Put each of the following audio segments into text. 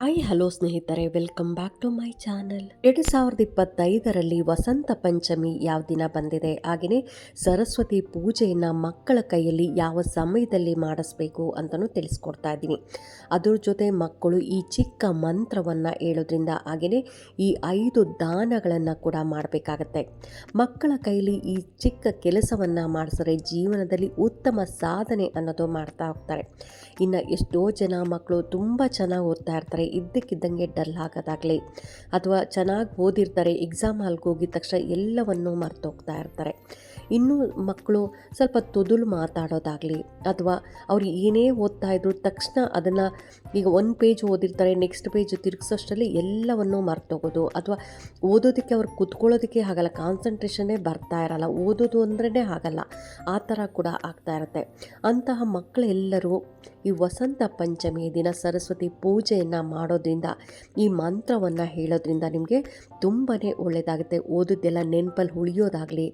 Hi, hello ಸ್ನೇಹಿತರೆ, welcome back to my channel. ಎರಡು ಸಾವಿರದ ಇಪ್ಪತ್ತೈದರಲ್ಲಿ ವಸಂತ ಪಂಚಮಿ ಯಾವ ದಿನ ಬಂದಿದೆ? ಹಾಗೆಯೇ ಸರಸ್ವತಿ ಪೂಜೆಯನ್ನು ಮಕ್ಕಳ ಕೈಯಲ್ಲಿ ಯಾವ ಸಮಯದಲ್ಲಿ ಮಾಡಿಸ್ಬೇಕು ಅಂತಲೂ ತಿಳಿಸ್ಕೊಡ್ತಾ ಇದ್ದೀನಿ. ಅದ್ರ ಜೊತೆ ಮಕ್ಕಳು ಈ ಚಿಕ್ಕ ಮಂತ್ರವನ್ನು ಹೇಳೋದ್ರಿಂದ ಹಾಗೆಯೇ ಈ ಐದು ದಾನಗಳನ್ನು ಕೂಡ ಮಾಡಬೇಕಾಗತ್ತೆ. ಮಕ್ಕಳ ಕೈಲಿ ಈ ಚಿಕ್ಕ ಕೆಲಸವನ್ನು ಮಾಡಿಸಿದ್ರೆ ಜೀವನದಲ್ಲಿ ಉತ್ತಮ ಸಾಧನೆ ಅನ್ನೋದು ಮಾಡ್ತಾ ಹೋಗ್ತಾರೆ. ಇನ್ನು ಎಷ್ಟೋ ಜನ ಮಕ್ಕಳು ತುಂಬ ಚೆನ್ನಾಗಿ ಓದ್ತಾ ಇರ್ತಾರೆ. ಇದ್ದಕ್ಕಿದ್ದಂಗೆ ಡಲ್ ಆಗೋದಾಗಲಿ. ಅಥವಾ ಚೆನ್ನಾಗಿ ಓದಿರ್ತಾರೆ ಎಕ್ಸಾಮ್ ಹಾಲ್ಗೆ ಹೋಗಿದ ತಕ್ಷಣ ಎಲ್ಲವನ್ನೂ ಮರ್ತೋಗ್ತಾ ಇರ್ತಾರೆ. ಇನ್ನೂ ಮಕ್ಕಳು ಸ್ವಲ್ಪ ತೊದಲು ಮಾತಾಡೋದಾಗಲಿ ಅಥವಾ ಅವ್ರು ಏನೇ ಓದ್ತಾ ಇದ್ರು ತಕ್ಷಣ ಅದನ್ನು ಈಗ ಒಂದು ಪೇಜ್ ಓದಿರ್ತಾರೆ ನೆಕ್ಸ್ಟ್ ಪೇಜ್ ತಿರುಗಿಸೋಷ್ಟರಲ್ಲಿ ಎಲ್ಲವನ್ನೂ ಮರ್ತೋಗೋದು. ಅಥವಾ ಓದೋದಕ್ಕೆ ಅವ್ರು ಕುತ್ಕೊಳ್ಳೋದಕ್ಕೆ ಆಗಲ್ಲ ಕಾನ್ಸಂಟ್ರೇಷನ್ನೇ ಬರ್ತಾ ಇರಲ್ಲ. ಓದೋದು ಅಂದ್ರೇ ಆಗಲ್ಲ. ಆ ಥರ ಕೂಡ ಆಗ್ತಾ ಇರುತ್ತೆ. ಅಂತಹ ಮಕ್ಕಳೆಲ್ಲರೂ ಈ ವಸಂತ ಪಂಚಮಿ ದಿನ ಸರಸ್ವತಿ ಪೂಜೆಯನ್ನು ಮಾಡೋದ್ರಿಂದ, ಈ ಮಂತ್ರವನ್ನು ಹೇಳೋದ್ರಿಂದ ನಿಮಗೆ ತುಂಬಾ ಒಳ್ಳೆಯದಾಗುತ್ತೆ ಓದೋದೆಲ್ಲ ನೆನಪಲ್ಲಿ ಉಳಿಯೋದಾಗಲಿ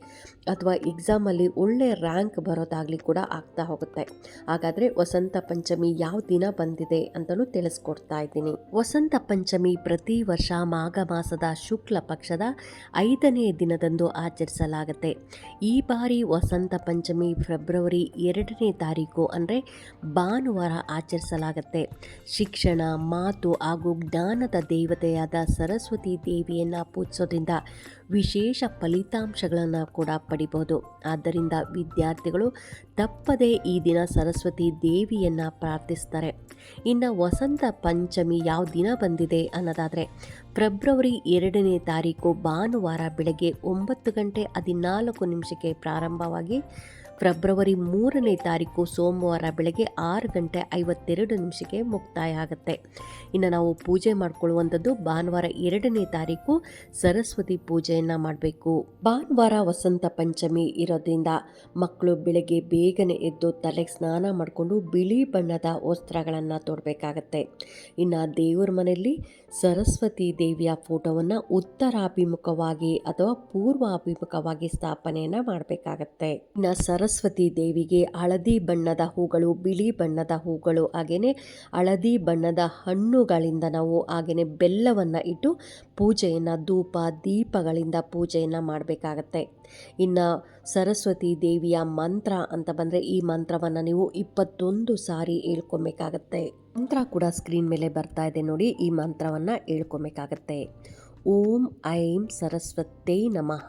ಅಥವಾ ಎಕ್ಸಾಮಲ್ಲಿ ಒಳ್ಳೆಯ ರ್ಯಾಂಕ್ ಬರೋದಾಗಲಿ ಕೂಡ ಆಗ್ತಾ ಹೋಗುತ್ತೆ. ಹಾಗಾದರೆ ವಸಂತ ಪಂಚಮಿ ಯಾವ ದಿನ ಬಂದಿದೆ ಅಂತಲೂ ತಿಳಿಸ್ಕೊಡ್ತಾ ಇದ್ದೀನಿ. ವಸಂತ ಪಂಚಮಿ ಪ್ರತಿ ವರ್ಷ ಮಾಘ ಮಾಸದ ಶುಕ್ಲ ಪಕ್ಷದ ಐದನೇ ದಿನದಂದು ಆಚರಿಸಲಾಗುತ್ತೆ. ಈ ಬಾರಿ ವಸಂತ ಪಂಚಮಿ ಫೆಬ್ರವರಿ ಎರಡನೇ ತಾರೀಕು ಅಂದರೆ ಭಾನುವಾರ ಆಚರಿಸಲಾಗುತ್ತೆ. ಶಿಕ್ಷಣ, ಮಾತು ಹಾಗೂ ಜ್ಞಾನದ ದೇವತೆಯಾದ ಸರಸ್ವತಿ ದೇವಿಯನ್ನು ಪೂಜಿಸೋದ್ರಿಂದ ವಿಶೇಷ ಫಲಿತಾಂಶಗಳನ್ನು ಕೂಡ ಪಡಿಬೋದು. ಆದ್ದರಿಂದ ವಿದ್ಯಾರ್ಥಿಗಳು ತಪ್ಪದೇ ಈ ದಿನ ಸರಸ್ವತಿ ದೇವಿಯನ್ನು ಪ್ರಾರ್ಥಿಸ್ತಾರೆ. ಇನ್ನು ವಸಂತ ಪಂಚಮಿ ಯಾವ ದಿನ ಬಂದಿದೆ ಅನ್ನೋದಾದರೆ, ಫೆಬ್ರವರಿ ಎರಡನೇ ತಾರೀಕು ಭಾನುವಾರ ಬೆಳಗ್ಗೆ ಒಂಬತ್ತು ಗಂಟೆ ಹದಿನಾಲ್ಕು ನಿಮಿಷಕ್ಕೆ ಪ್ರಾರಂಭವಾಗಿ ಫೆಬ್ರವರಿ ಮೂರನೇ ತಾರೀಕು ಸೋಮವಾರ ಬೆಳಗ್ಗೆ ಆರು ಗಂಟೆ ಐವತ್ತೆರಡು ನಿಮಿಷಕ್ಕೆ ಮುಕ್ತಾಯ ಆಗುತ್ತೆ ಇನ್ನು ನಾವು ಪೂಜೆ ಮಾಡಿಕೊಳ್ಳುವಂಥದ್ದು ಭಾನುವಾರ ಎರಡನೇ ತಾರೀಕು ಸರಸ್ವತಿ ಪೂಜೆಯನ್ನು ಮಾಡಬೇಕು. ಭಾನುವಾರ ವಸಂತ ಪಂಚಮಿ ಇರೋದ್ರಿಂದ ಮಕ್ಕಳು ಬೆಳಗ್ಗೆ ಬೇಗನೆ ಎದ್ದು ತಲೆಗೆ ಸ್ನಾನ ಮಾಡಿಕೊಂಡು ಬಿಳಿ ಬಣ್ಣದ ವಸ್ತ್ರಗಳನ್ನು ತೊಡಬೇಕಾಗತ್ತೆ. ಇನ್ನು ದೇವರ ಮನೆಯಲ್ಲಿ ಸರಸ್ವತಿ ದೇವಿಯ ಫೋಟೋವನ್ನು ಉತ್ತರಾಭಿಮುಖವಾಗಿ ಅಥವಾ ಪೂರ್ವಾಭಿಮುಖವಾಗಿ ಸ್ಥಾಪನೆಯನ್ನು ಮಾಡಬೇಕಾಗತ್ತೆ. ಇನ್ನು ಸರಸ್ವತಿ ದೇವಿಗೆ ಹಳದಿ ಬಣ್ಣದ ಹೂಗಳು, ಬಿಳಿ ಬಣ್ಣದ ಹೂಗಳು ಹಾಗೆಯೇ ಹಳದಿ ಬಣ್ಣದ ಹಣ್ಣುಗಳಿಂದ ನಾವು ಹಾಗೆಯೇ ಬೆಲ್ಲವನ್ನು ಇಟ್ಟು ಪೂಜೆಯನ್ನು, ಧೂಪ, ದೀಪಗಳಿಂದ ಪೂಜೆಯನ್ನು ಮಾಡಬೇಕಾಗತ್ತೆ. ಇನ್ನು ಸರಸ್ವತಿ ದೇವಿಯ ಮಂತ್ರ ಅಂತ ಬಂದರೆ ಈ ಮಂತ್ರವನ್ನು ನೀವು ಇಪ್ಪತ್ತೊಂದು ಸಾರಿ ಹೇಳ್ಕೊಬೇಕಾಗತ್ತೆ. ಮಂತ್ರ ಕೂಡ ಸ್ಕ್ರೀನ್ ಮೇಲೆ ಬರ್ತಾ ಇದೆ ನೋಡಿ, ಈ ಮಂತ್ರವನ್ನು ಹೇಳ್ಕೊಬೇಕಾಗತ್ತೆ. ಓಂ ಐಂ ಸರಸ್ವತೇ ನಮಃ.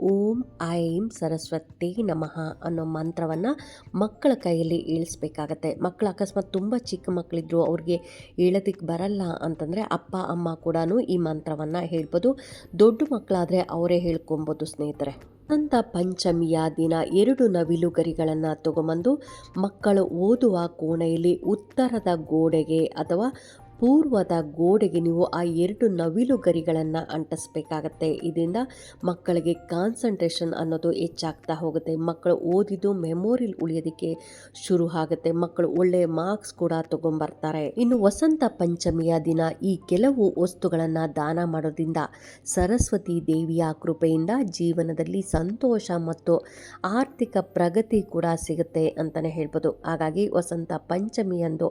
ಓಂ ಐಂ ಸರಸ್ವತಿ ನಮಃ ಅನ್ನೋ ಮಂತ್ರವನ್ನು ಮಕ್ಕಳ ಕೈಯಲ್ಲಿ ಇಳಿಸ್ಬೇಕಾಗತ್ತೆ. ಮಕ್ಕಳು ಅಕಸ್ಮಾತ್ ತುಂಬ ಚಿಕ್ಕ ಮಕ್ಕಳಿದ್ರು ಅವ್ರಿಗೆ ಹೇಳೋದಕ್ಕೆ ಬರಲ್ಲ ಅಂತಂದರೆ ಅಪ್ಪ, ಅಮ್ಮ ಕೂಡ ಈ ಮಂತ್ರವನ್ನು ಹೇಳ್ಬೋದು. ದೊಡ್ಡ ಮಕ್ಕಳಾದರೆ ಅವರೇ ಹೇಳ್ಕೊಬೋದು ಸ್ನೇಹಿತರೆ. ಅಂತ ಪಂಚಮಿಯ ದಿನ ಎರಡು ನವಿಲು ಗರಿಗಳನ್ನು ತಗೊಂಬಂದು ಮಕ್ಕಳು ಓದುವ ಕೋಣೆಯಲ್ಲಿ ಉತ್ತರದ ಗೋಡೆಗೆ ಅಥವಾ ಪೂರ್ವದ ಗೋಡೆಗೆ ನೀವು ಆ ಎರಡು ನವಿಲು ಗರಿಗಳನ್ನು ಅಂಟಿಸ್ಬೇಕಾಗತ್ತೆ. ಇದರಿಂದ ಮಕ್ಕಳಿಗೆ ಕಾನ್ಸಂಟ್ರೇಷನ್ ಅನ್ನೋದು ಹೆಚ್ಚಾಗ್ತಾ ಹೋಗುತ್ತೆ. ಮಕ್ಕಳು ಓದಿದ್ದು ಮೆಮೊರಿಲ್ ಉಳಿಯೋದಕ್ಕೆ ಶುರು ಆಗುತ್ತೆ. ಮಕ್ಕಳು ಒಳ್ಳೆಯ ಮಾರ್ಕ್ಸ್ ಕೂಡ ತಗೊಂಡ್ಬರ್ತಾರೆ ಇನ್ನು ವಸಂತ ಪಂಚಮಿಯ ದಿನ ಈ ಕೆಲವು ವಸ್ತುಗಳನ್ನು ದಾನ ಮಾಡೋದ್ರಿಂದ ಸರಸ್ವತಿ ದೇವಿಯ ಕೃಪೆಯಿಂದ ಜೀವನದಲ್ಲಿ ಸಂತೋಷ ಮತ್ತು ಆರ್ಥಿಕ ಪ್ರಗತಿ ಕೂಡ ಸಿಗುತ್ತೆ ಅಂತಲೇ ಹೇಳ್ಬೋದು. ಹಾಗಾಗಿ ವಸಂತ ಪಂಚಮಿಯಂದು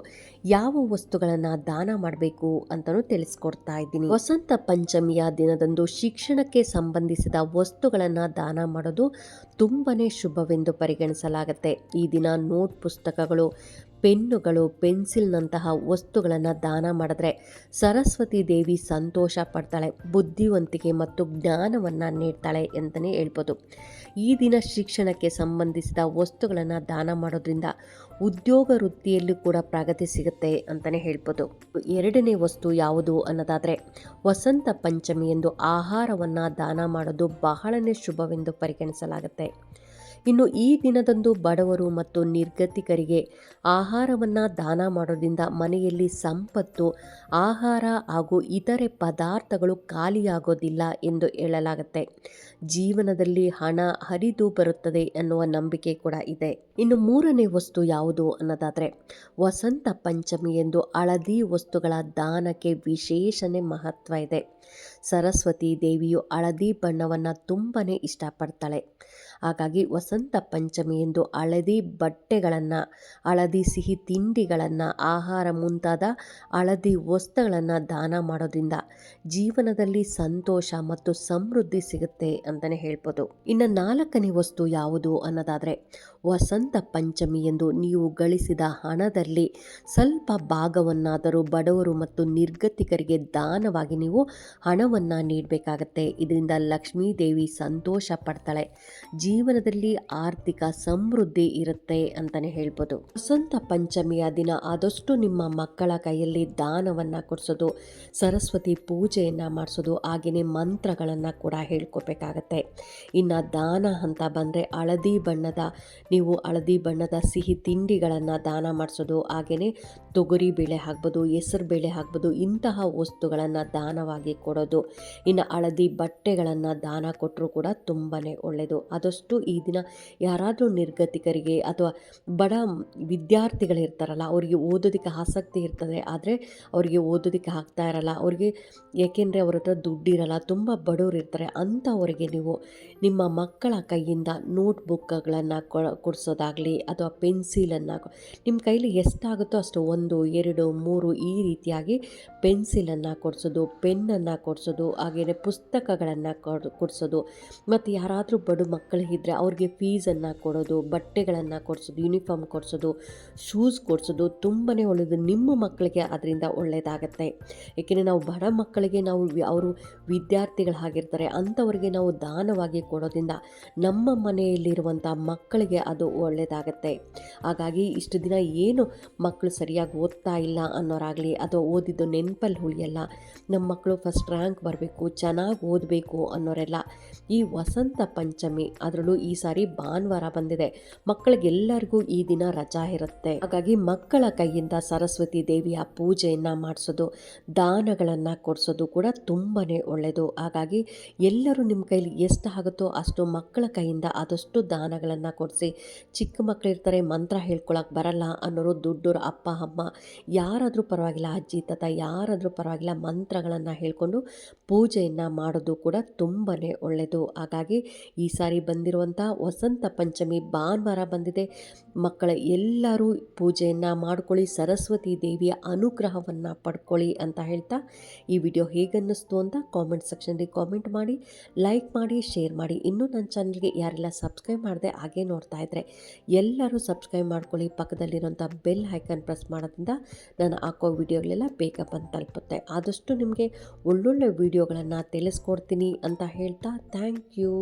ಯಾವ ವಸ್ತುಗಳನ್ನು ದಾನ ಮಾಡಬೇಕು ಅಂತಲೂ ತಿಳಿಸ್ಕೊಡ್ತಾ ಇದ್ದೀನಿ. ವಸಂತ ಪಂಚಮಿಯ ದಿನದಂದು ಶಿಕ್ಷಣಕ್ಕೆ ಸಂಬಂಧಿಸಿದ ವಸ್ತುಗಳನ್ನು ದಾನ ಮಾಡೋದು ತುಂಬನೇ ಶುಭವೆಂದು ಪರಿಗಣಿಸಲಾಗುತ್ತೆ. ಈ ದಿನ ನೋಟ್ ಪುಸ್ತಕಗಳು ಪೆನ್ನುಗಳು, ಪೆನ್ಸಿಲ್ನಂತಹ ವಸ್ತುಗಳನ್ನು ದಾನ ಮಾಡಿದ್ರೆ ಸರಸ್ವತಿ ದೇವಿ ಸಂತೋಷ ಪಡ್ತಾಳೆ, ಬುದ್ಧಿವಂತಿಕೆ ಮತ್ತು ಜ್ಞಾನವನ್ನು ನೀಡ್ತಾಳೆ ಅಂತಲೇ ಹೇಳ್ಬೋದು. ಈ ದಿನ ಶಿಕ್ಷಣಕ್ಕೆ ಸಂಬಂಧಿಸಿದ ವಸ್ತುಗಳನ್ನು ದಾನ ಮಾಡೋದ್ರಿಂದ ಉದ್ಯೋಗ ವೃತ್ತಿಯಲ್ಲೂ ಕೂಡ ಪ್ರಗತಿ ಸಿಗುತ್ತೆ ಅಂತಲೇ ಹೇಳ್ಬೋದು. ಎರಡನೇ ವಸ್ತು ಯಾವುದು ಅನ್ನೋದಾದರೆ ವಸಂತ ಪಂಚಮಿ ಎಂದು ಆಹಾರವನ್ನು ದಾನ ಮಾಡೋದು ಬಹಳನೇ ಶುಭವೆಂದು ಪರಿಗಣಿಸಲಾಗುತ್ತೆ. ಇನ್ನು ಈ ದಿನದಂದು ಬಡವರು ಮತ್ತು ನಿರ್ಗತಿಕರಿಗೆ ಆಹಾರವನ್ನು ದಾನ ಮಾಡೋದ್ರಿಂದ ಮನೆಯಲ್ಲಿ ಸಂಪತ್ತು, ಆಹಾರ ಹಾಗೂ ಇತರೆ ಪದಾರ್ಥಗಳು ಖಾಲಿಯಾಗೋದಿಲ್ಲ ಎಂದು ಹೇಳಲಾಗುತ್ತೆ. ಜೀವನದಲ್ಲಿ ಹಣ ಹರಿದು ಬರುತ್ತದೆ ಅನ್ನುವ ನಂಬಿಕೆ ಕೂಡ ಇದೆ. ಇನ್ನು ಮೂರನೇ ವಸ್ತು ಯಾವುದು ಅನ್ನೋದಾದರೆ, ವಸಂತ ಪಂಚಮಿ ಎಂದು ಹಳದಿ ವಸ್ತುಗಳ ದಾನಕ್ಕೆ ವಿಶೇಷನೇ ಮಹತ್ವ ಇದೆ. ಸರಸ್ವತಿ ದೇವಿಯು ಹಳದಿ ಬಣ್ಣವನ್ನು ತುಂಬನೇ ಇಷ್ಟಪಡ್ತಾಳೆ. ಹಾಗಾಗಿ ವಸಂತ ಪಂಚಮಿ ಎಂದು ಹಳದಿ ಬಟ್ಟೆಗಳನ್ನು ಹಳದಿ ಸಿಹಿ ತಿಂಡಿಗಳನ್ನು, ಆಹಾರ ಮುಂತಾದ ಹಳದಿ ವಸ್ತುಗಳನ್ನು ದಾನ ಮಾಡೋದ್ರಿಂದ ಜೀವನದಲ್ಲಿ ಸಂತೋಷ ಮತ್ತು ಸಮೃದ್ಧಿ ಸಿಗುತ್ತೆ ಅಂತಲೇ ಹೇಳ್ಬೋದು. ಇನ್ನು ನಾಲ್ಕನೇ ವಸ್ತು ಯಾವುದು ಅನ್ನೋದಾದರೆ ವಸಂತ ಪಂಚಮಿ ಎಂದು ನೀವು ಗಳಿಸಿದ ಹಣದಲ್ಲಿ ಸ್ವಲ್ಪ ಭಾಗವನ್ನಾದರೂ ಬಡವರು ಮತ್ತು ನಿರ್ಗತಿಕರಿಗೆ ದಾನವಾಗಿ ನೀವು ಹಣವನ್ನು ನೀಡಬೇಕಾಗತ್ತೆ. ಇದರಿಂದ ಲಕ್ಷ್ಮೀ ದೇವಿ ಸಂತೋಷ ಪಡ್ತಾಳೆ. ಜೀವನದಲ್ಲಿ ಆರ್ಥಿಕ ಸಮೃದ್ಧಿ ಇರುತ್ತೆ ಅಂತಲೇ ಹೇಳ್ಬೋದು. ವಸಂತ ಪಂಚಮಿಯ ದಿನ ಆದಷ್ಟು ನಿಮ್ಮ ಮಕ್ಕಳ ಕೈಯಲ್ಲಿ ದಾನವನ್ನು ಕೊಡಿಸೋದು, ಸರಸ್ವತಿ ಪೂಜೆಯನ್ನು ಮಾಡಿಸೋದು ಹಾಗೆಯೇ ಮಂತ್ರಗಳನ್ನು ಕೂಡ ಹೇಳ್ಕೊಬೇಕಾಗತ್ತೆ. ಇನ್ನು ದಾನ ಅಂತ ಬಂದರೆ ಹಳದಿ ಬಣ್ಣದ ನೀವು ಹಳದಿ ಬಣ್ಣದ ಸಿಹಿ ತಿಂಡಿಗಳನ್ನು ದಾನ ಮಾಡಿಸೋದು ಹಾಗೆಯೇ ತೊಗರಿ ಬೇಳೆ ಹಾಕ್ಬೋದು, ಹೆಸರು ಬೇಳೆ ಹಾಕ್ಬೋದು, ಇಂತಹ ವಸ್ತುಗಳನ್ನು ದಾನವಾಗಿ ಕೊಡೋದು. ಇನ್ನು ಹಳದಿ ಬಟ್ಟೆಗಳನ್ನು ದಾನ ಕೊಟ್ಟರು ಕೂಡ ತುಂಬಾ ಒಳ್ಳೆಯದು ಆದಷ್ಟು ಈ ದಿನ ಯಾರಾದರೂ ನಿರ್ಗತಿಕರಿಗೆ ಅಥವಾ ಬಡ ವಿದ್ಯಾರ್ಥಿಗಳಿರ್ತಾರಲ್ಲ, ಅವರಿಗೆ ಓದೋದಕ್ಕೆ ಆಸಕ್ತಿ ಇರ್ತದೆ, ಆದರೆ ಅವರಿಗೆ ಓದೋದಕ್ಕೆ ಆಗ್ತಾ ಇರಲ್ಲ, ಅವರಿಗೆ ಏಕೆಂದರೆ ಅವ್ರ ಹತ್ರ ದುಡ್ಡಿರಲ್ಲ ತುಂಬ ಬಡವರು ಇರ್ತಾರೆ ಅಂಥವರಿಗೆ ನೀವು ನಿಮ್ಮ ಮಕ್ಕಳ ಕೈಯಿಂದ ನೋಟ್ ಬುಕ್ಗಳನ್ನು ಕೊಡಿಸೋದಾಗಲಿ ಅಥವಾ ಪೆನ್ಸಿಲನ್ನು ನಿಮ್ಮ ಕೈಲಿ ಎಷ್ಟಾಗುತ್ತೋ ಅಷ್ಟು ಒಂದು, ಎರಡು, ಮೂರು ಈ ರೀತಿಯಾಗಿ ಪೆನ್ಸಿಲನ್ನು ಕೊಡಿಸೋದು, ಪೆನ್ನನ್ನು ಕೊಡಿಸೋದು ಹಾಗೆಯೇ ಪುಸ್ತಕಗಳನ್ನು ಕೊಡ್, ಕೊಡಿಸೋದು. ಮತ್ತು ಯಾರಾದರೂ ಬಡ ಮಕ್ಕಳಿಗಿದ್ದರೆ ಅವ್ರಿಗೆ ಫೀಸನ್ನು ಕೊಡೋದು, ಬಟ್ಟೆಗಳನ್ನು ಕೊಡಿಸೋದು, ಯೂನಿಫಾರ್ಮ್ ಕೊಡಿಸೋದು, ಶೂಸ್ ಕೊಡಿಸೋದು ತುಂಬಾ ಒಳ್ಳೆಯದು ನಿಮ್ಮ ಮಕ್ಕಳಿಗೆ ಅದರಿಂದ ಒಳ್ಳೆಯದಾಗತ್ತೆ ಏಕೆಂದರೆ ನಾವು ಬಡ ಮಕ್ಕಳಿಗೆ ನಾವು ಅವರು ವಿದ್ಯಾರ್ಥಿಗಳು ಆಗಿರ್ತಾರೆ, ಅಂಥವರಿಗೆ ನಾವು ದಾನವಾಗಿ ಕೊಡೋದ್ರಿಂದ ನಮ್ಮ ಮನೆಯಲ್ಲಿರುವಂಥ ಮಕ್ಕಳಿಗೆ ಅದು ಒಳ್ಳೆಯದಾಗತ್ತೆ ಹಾಗಾಗಿ ಇಷ್ಟು ದಿನ ಏನು ಮಕ್ಕಳು ಸರಿಯಾಗಿ ಓದ್ತಾ ಇಲ್ಲ ಅನ್ನೋರಾಗಲಿ ಅಥವಾ ಓದಿದ್ದು ನೆನಪಲ್ಲಿ ಉಳಿಯಲ್ಲ, ನಮ್ಮ ಮಕ್ಕಳು ಫಸ್ಟ್ ರ್ಯಾಂಕ್ ಬರಬೇಕು, ಚೆನ್ನಾಗಿ ಓದಬೇಕು ಅನ್ನೋರೆಲ್ಲ ಈ ವಸಂತ ಪಂಚಮಿ ಅದರಲ್ಲೂ ಈ ಸಾರಿ ಭಾನುವಾರ ಬಂದಿದೆ. ಮಕ್ಕಳಿಗೆಲ್ಲರಿಗೂ ಈ ದಿನ ರಜಾ ಇರುತ್ತೆ. ಹಾಗಾಗಿ ಮಕ್ಕಳ ಕೈಯಿಂದ ಸರಸ್ವತಿ ದೇವಿಯ ಪೂಜೆಯನ್ನು ಮಾಡಿಸೋದು, ದಾನಗಳನ್ನು ಕೊಡಿಸೋದು ಕೂಡ ತುಂಬಾ ಒಳ್ಳೆಯದು ಹಾಗಾಗಿ ಎಲ್ಲರೂ ನಿಮ್ಮ ಕೈಲಿ ಎಷ್ಟು ಆಗುತ್ತೋ ಅಷ್ಟು ಮಕ್ಕಳ ಕೈಯಿಂದ ಆದಷ್ಟು ದಾನಗಳನ್ನು ಕೊಡಿಸಿ ಚಿಕ್ಕ ಮಕ್ಕಳಿರ್ತಾರೆ ಮಂತ್ರ ಹೇಳ್ಕೊಳಕ್ಕೆ ಬರಲ್ಲ ಅನ್ನೋರು ದುಡ್ಡೋರು ಅಪ್ಪ, ಅಮ್ಮ. ಯಾರಾದರೂ ಪರವಾಗಿಲ್ಲ, ಅಜ್ಜಿ, ತಾತ, ಯಾರಾದರೂ ಪರವಾಗಿಲ್ಲ, ಮಂತ್ರಗಳನ್ನು ಹೇಳ್ಕೊಂಡು ಪೂಜೆಯನ್ನು ಮಾಡೋದು ಕೂಡ ತುಂಬಾ ಒಳ್ಳೆಯದು ಹಾಗಾಗಿ ಈ ಸಾರಿ ಬಂದಿರುವಂಥ ವಸಂತ ಪಂಚಮಿ ಭಾನುವಾರ ಬಂದಿದೆ. ಮಕ್ಕಳ ಎಲ್ಲರೂ ಪೂಜೆಯನ್ನು ಮಾಡ್ಕೊಳ್ಳಿ, ಸರಸ್ವತಿ ದೇವಿಯ ಅನುಗ್ರಹವನ್ನು ಪಡ್ಕೊಳ್ಳಿ ಅಂತ ಹೇಳ್ತಾ ಈ ವಿಡಿಯೋ ಹೇಗನ್ನಿಸ್ತು ಅಂತ ಕಾಮೆಂಟ್ ಸೆಕ್ಷನ್ಗೆ ಕಾಮೆಂಟ್ ಮಾಡಿ ಲೈಕ್ ಮಾಡಿ ಶೇರ್ ಮಾಡಿ. ಇನ್ನೂ ನನ್ನ ಚಾನಲ್ಗೆ ಯಾರೆಲ್ಲ ಸಬ್ಸ್ಕ್ರೈಬ್ ಮಾಡಿದೆ ಹಾಗೆ ನೋಡ್ತಾ ಇದ್ದರೆ ಎಲ್ಲರೂ ಸಬ್ಸ್ಕ್ರೈಬ್ ಮಾಡ್ಕೊಳ್ಳಿ. ಪಕ್ಕದಲ್ಲಿರುವಂಥ ಬೆಲ್ ಹೈಕನ್ ಪ್ರೆಸ್ ಮಾಡೋದ್ರಿಂದ ನಾನು ಹಾಕೋ ವಿಡಿಯೋಗಳೆಲ್ಲ ಬೇಗ ಬಂದು ತಲುಪುತ್ತೆ. ಆದಷ್ಟು ನಿಮಗೆ ಒಳ್ಳೊಳ್ಳೆ ವಿಡಿಯೋಗಳನ್ನು ತಿಳಿಸ್ಕೊಡ್ತೀನಿ ಅಂತ ಹೇಳ್ತಾ ಥ್ಯಾಂಕ್ ಯು